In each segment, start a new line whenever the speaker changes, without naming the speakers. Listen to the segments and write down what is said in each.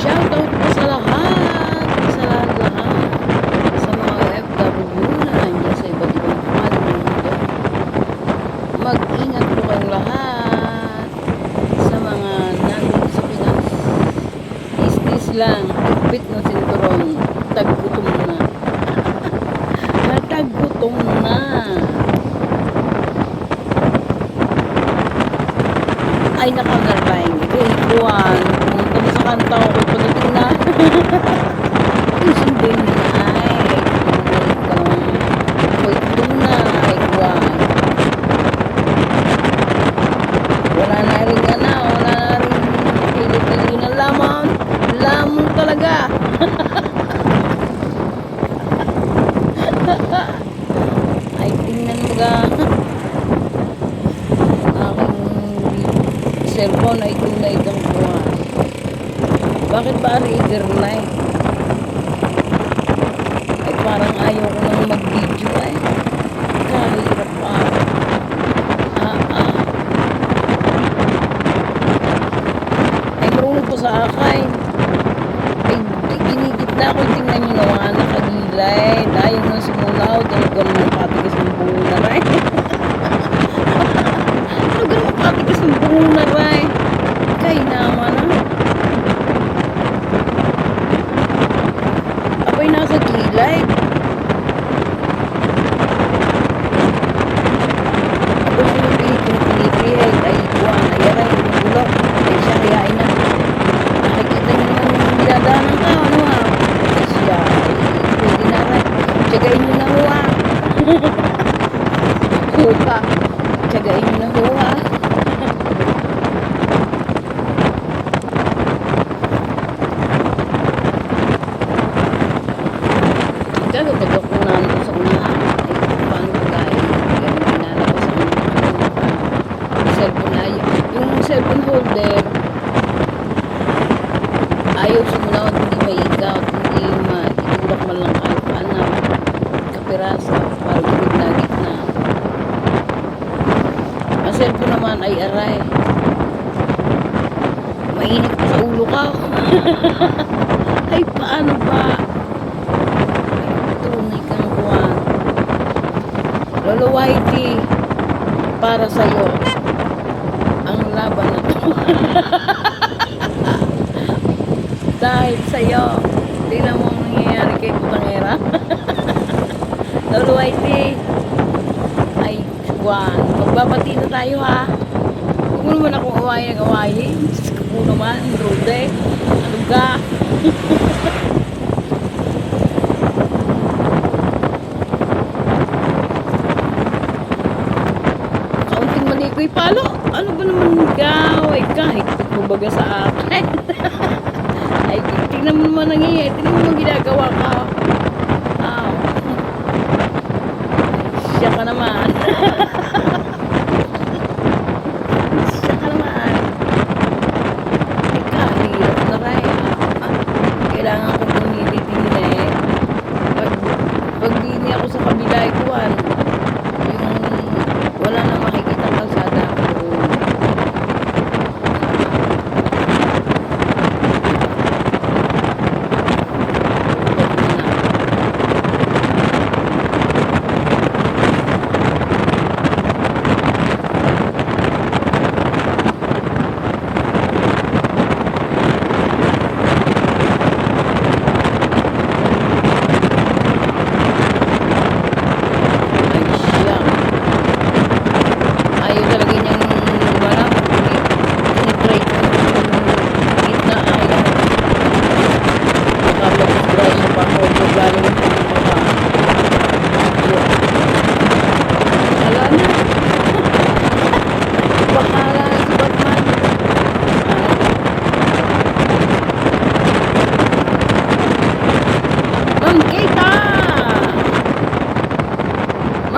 Shoutout po sa lahat! Sa lahat lahat! Sa mga FW na nandiyan sa iba't ibang pamali ng. Mag-ingat po kayong lahat sa mga nandito sa Pinas. Istis lang, bit na sinturon, taggutom na. Nataggutom na! Ay nakagalbay, grade 1 kakanta ako pagdating na. Yung sundin na. Ay, tingnan mo ga. Ang aking cellphone ay tunay bakit ba trigger na eh? Ay parang ayaw ko nang mag-video eh. Kahirap pa. Ah, ah. Ay marunong po sa akin. Ay ginigit na ako. Tingnan nyo naman. Nakagilay. Ayaw na sumulaw. Talagang ng patigas ng buo na rin. Talagang ng patigas ng buo na rin. Kaya naman ah. Ako'y nasa gilay. Ako sa yung pinipinipihit ay buwan ay aray yung bulok ay siya kayain na nakikita niyo naman yung dinadaanan ka ano ha ay siya ay pwede na rin tiyagain niyo na ho ha Tiyagain niyo na ho ha Gago pag ako nandun sa unahan ay paano ko gaya ganun pinalabas ang ano, cellphone na yun. Yung cellphone holder, ayaw sumulaw at hindi maikaw at hindi matitulak man lang kahit paano kapirasa para gulog na gitna. Ang cellphone naman ay aray. Mainit sa ulo ka. ay paano ba? Tunay kang kuwan. Lolo Whitey, para sa'yo, ang laban na to. Dahil sa'yo, tingnan mo ang nangyayari kay Putangera. Lolo Whitey, ay, kuwan, magbabati na tayo ha. Mo naman akong awayin ng awayin. Diyos ko po naman, Rode. Ano ka? kaunting mali ko'y palo. Ano ba naman ikaw? Ay kahit kumbaga sa akin. Ay tingnan mo naman nangyayari. Tingnan mo naman ginagawa ka. Siya ka naman.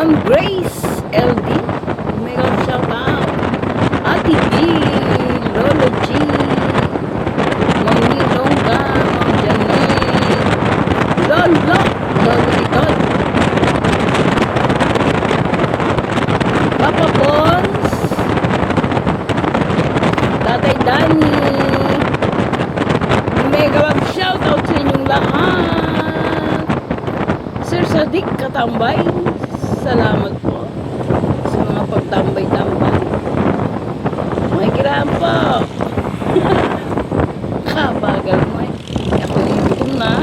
Ma'am Grace LD. Oh my God, shout out. Ate B. Lolo G. Ma'am Nilongga. Ma'am Janine. Lolo. Lolo Itod. Papa Pons. Tatay Dani. Mega shout out sa inyong lahat. Sir Sadik Katambay. Salamat po sa mga pagtambay-tambay. Makikiraan po. Kabagal mo eh. Ako gutom na.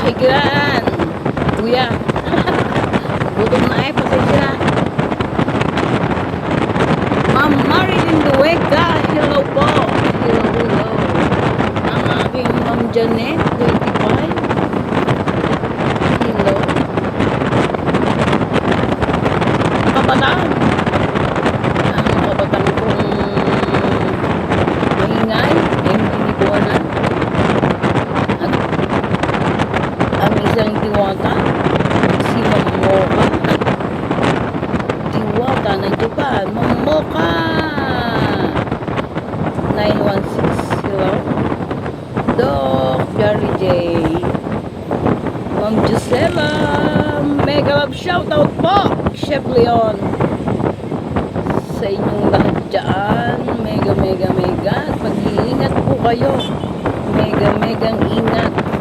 Makikiraan. Kuya. 7. Mega love shoutout po, Chef Leon. Sa inyong lahat dyan, mega mega mega. Pag-iingat po kayo. Mega mega ingat.